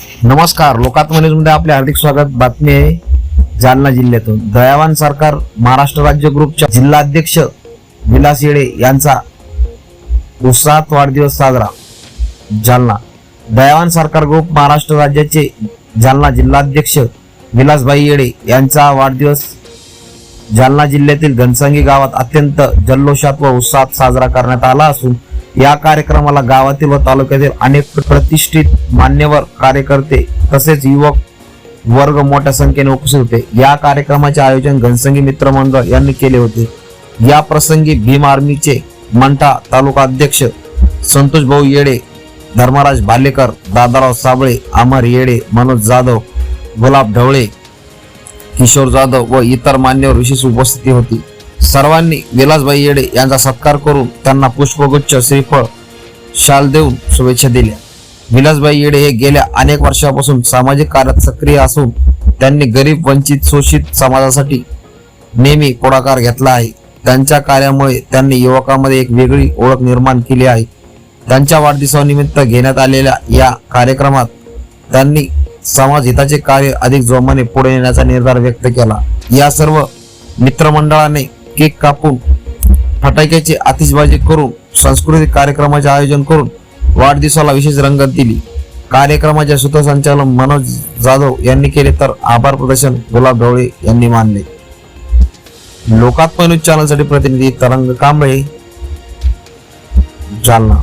नमस्कार लोकात्म न्यूजमध्ये आपले हार्दिक स्वागत. बातमी आहे जालना जिल्ह्यातून. दयावान सरकार महाराष्ट्र राज्य ग्रुपच्या जिल्हाध्यक्ष विलास येडे यांचा उत्साहात वाढदिवस साजरा. जालना. दयावान सरकार ग्रुप महाराष्ट्र राज्याचे जालना जिल्हाध्यक्ष विलासभाई येडे यांचा वाढदिवस जालना जिल्ह्यातील घनसंगी गावात अत्यंत जल्लोषात व उत्साहात साजरा करण्यात आला असून या कार्यक्रमाला गावातील व तालुक्यातील अनेक प्रतिष्ठित मान्यवर कार्यकर्ते तसेच युवक वर्ग मोठ्या संख्येने उपस्थित होते. या कार्यक्रमाचे आयोजन घनसंगी मित्र मंडळ यांनी केले होते. या प्रसंगी भीम आर्मीचे मंठा तालुका अध्यक्ष संतोष भाऊ येडे धर्मराज भालेकर दादाराव साबळे अमर येडे मनोज जाधव गुलाब ढवळे किशोर जाधव व इतर मान्यवर विशेष उपस्थिती होती. सर्वांनी विलासबाई येडे यांचा सत्कार करून त्यांना पुष्पगुच्छ श्रीफळ शाल देऊन शुभेच्छा दिल्या. विलासबाई येडे हे गेल्या अनेक वर्षापासून सामाजिक कार्यात सक्रिय असून त्यांनी गरीब वंचित शोषित समाजासाठी नेहमी पुढाकार घेतला आहे. त्यांच्या कार्यामुळे त्यांनी युवकांमध्ये एक वेगळी ओळख निर्माण केली आहे. त्यांच्या वाढदिवसानिमित्त घेण्यात आलेल्या या कार्यक्रमात त्यांनी समाज हिताचे कार्य अधिक जोमाने पुढे नेण्याचा निर्धार व्यक्त केला. या सर्व मित्रमंडळाने केक कापून फटाक्याची आतिषबाजी करून सांस्कृतिक कार्यक्रमाचे आयोजन करून वाढदिवसाला विशेष रंगत दिली. कार्यक्रमाचे सूत्रसंचालन मनोज जाधव यांनी केले तर आभार प्रदर्शन गुलाब ढवळे यांनी मानले. लोकात्म न्यूज चॅनलसाठी प्रतिनिधी तरंग कांबळे जालना.